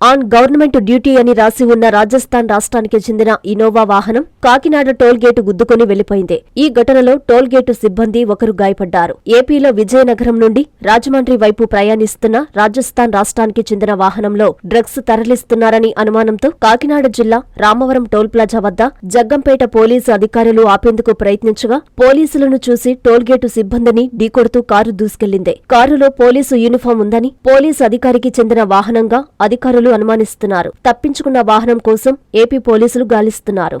On government duty అని రాసి ఉన్న రాజస్థాన్ రాష్ట్రానికి చెందిన ఇనోవా వాహనం కాకినాడ టోల్ గేటు గుద్దుకొని వెళ్ళిపోయింది ఈ ఘటనలో టోల్ గేటు సిబ్బంది ఒకరు గాయపడ్డారు. ఏపీలో విజయనగరం నుండి రాజమండ్రి వైపు ప్రయాణిస్తున్న రాజస్థాన్ రాష్ట్రానికి చెందిన వాహనంలో డ్రగ్స్ తరలిస్తున్నారని అనుమానంతో కాకినాడ జిల్లా రామవరం టోల్ ప్లాజా వద్ద జగ్గంపేట పోలీసు అధికారులు ఆపేందుకు ప్రయత్నించగా పోలీసులను చూసి టోల్ గేటు సిబ్బందిని ఢీకొడుతూ కారు దూసుకెళ్ళింది. కారులో పోలీసు యూనిఫామ్ ఉందని పోలీసు అధికారికి చెందిన వాహనంగా అధికారులు అనుమానిస్తున్నారు. తప్పించుకున్న వాహనం కోసం ఏపీ పోలీసులు గాలిస్తున్నారు.